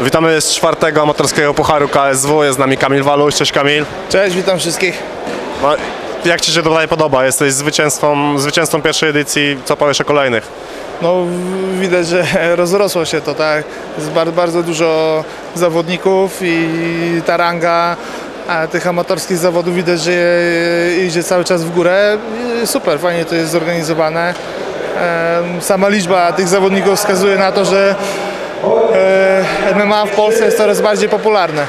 Witamy z czwartego amatorskiego pucharu KSW. Jest z nami Kamil Waluś. Cześć Kamil. Cześć, witam wszystkich. No, jak Ci się tutaj podoba? Jesteś zwycięzcą, zwycięzcą pierwszej edycji. Co powiesz o kolejnych? No widać, że rozrosło się to, tak. Jest bardzo, bardzo dużo zawodników i ta ranga a tych amatorskich zawodów widać, że idzie cały czas w górę. Super, fajnie to jest zorganizowane. Sama liczba tych zawodników wskazuje na to, że MMA w Polsce jest coraz bardziej popularne.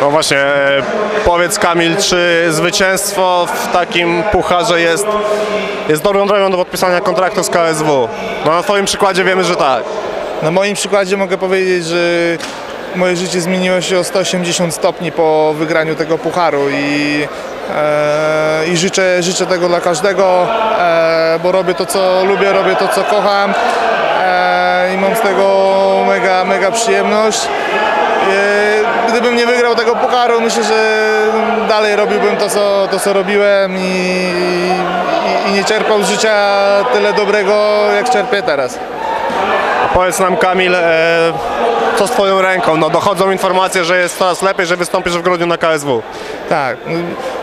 No właśnie, e, powiedz Kamil, czy zwycięstwo w takim pucharze jest, jest dobrą drogą do podpisania kontraktu z KSW? No na Twoim przykładzie wiemy, że tak. Na moim przykładzie mogę powiedzieć, że moje życie zmieniło się o 180 stopni po wygraniu tego pucharu i, e, i życzę, życzę tego dla każdego, e, bo robię to co lubię, robię to co kocham e, i mam z tego mega, mega przyjemność. E, Gdybym nie wygrał tego pucharu, myślę, że dalej robiłbym to, co, to, co robiłem i, i, i nie czerpał z życia tyle dobrego, jak czerpię teraz. Powiedz nam Kamil, e, co z Twoją ręką? No dochodzą informacje, że jest coraz lepiej, że wystąpisz w grudniu na KSW. Tak,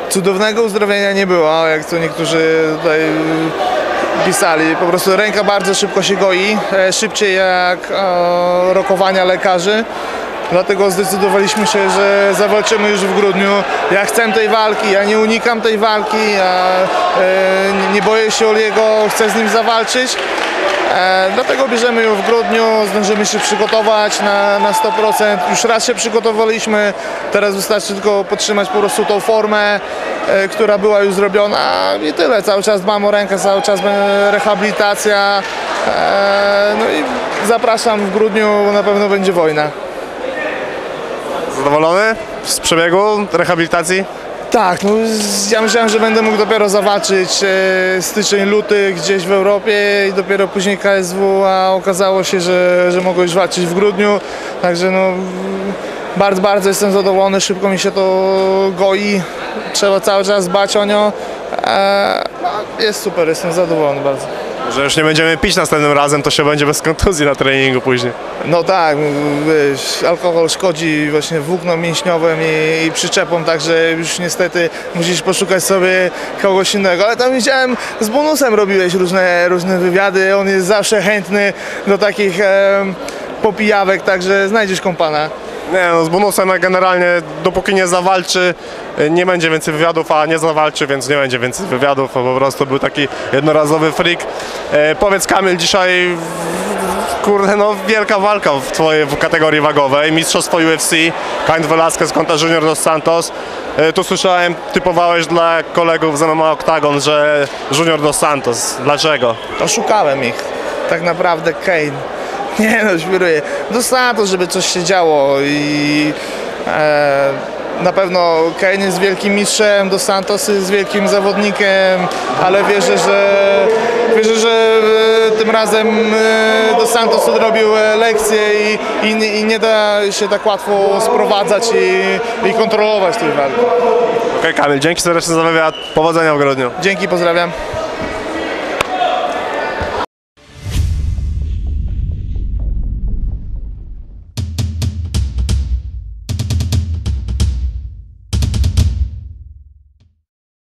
cudownego uzdrowienia nie było, jak to niektórzy tutaj pisali. Po prostu ręka bardzo szybko się goi, e, szybciej jak e, rokowania lekarzy. Dlatego zdecydowaliśmy się, że zawalczymy już w grudniu. Ja chcę tej walki, ja nie unikam tej walki, ja e, nie- boję się Oliego, chcę z nim zawalczyć. E, dlatego bierzemy ją w grudniu, zdążymy się przygotować na, na 100%. Już raz się przygotowaliśmy, teraz wystarczy tylko podtrzymać po prostu tą formę, e, która była już zrobiona i tyle. Cały czas dbam o rękę, cały czas rehabilitacja. E, no i zapraszam w grudniu, bo na pewno będzie wojna. Zadowolony z przebiegu rehabilitacji? Tak, no ja myślałem, że będę mógł dopiero zawalczyć e, styczeń, luty gdzieś w Europie i dopiero później KSW, a okazało się, że, że mogę już walczyć w grudniu, także no bardzo, bardzo jestem zadowolony, szybko mi się to goi, trzeba cały czas dbać o nią, e, no, jest super, jestem zadowolony bardzo. Że już nie będziemy pić następnym razem, to się będzie bez kontuzji na treningu później. No tak, wiesz, alkohol szkodzi właśnie włóknom mięśniowym i, i przyczepom, także już niestety musisz poszukać sobie kogoś innego. Ale tam widziałem, z bonusem robiłeś różne, różne wywiady, on jest zawsze chętny do takich em, popijawek, także znajdziesz kompana. Nie no, z bonusem generalnie dopóki nie zawalczy, y, nie będzie więcej wywiadów, a nie zawalczy, więc nie będzie więcej wywiadów, po prostu był taki jednorazowy freak. E, powiedz Kamil, dzisiaj kurde no wielka walka w twojej w kategorii wagowej, mistrzostwo UFC, Kind Velasquez kontra Junior Dos Santos. E, tu słyszałem, typowałeś dla kolegów z MMA Octagon, że Junior Dos Santos. Dlaczego? Oszukałem ich, tak naprawdę Kane. Nie no, świruję. Dostałem to, żeby coś się działo i e, na pewno Kane jest wielkim mistrzem, Dos Santos jest wielkim zawodnikiem, ale wierzę, że wierzę, że e, tym razem e, Dos Santos odrobił e, lekcję i, i, nie- i nie da się tak łatwo sprowadzać i, i kontrolować tej walki. Okej Kamil, dzięki serdecznie za wywiad, powodzenia w grudniu. Dzięki, pozdrawiam.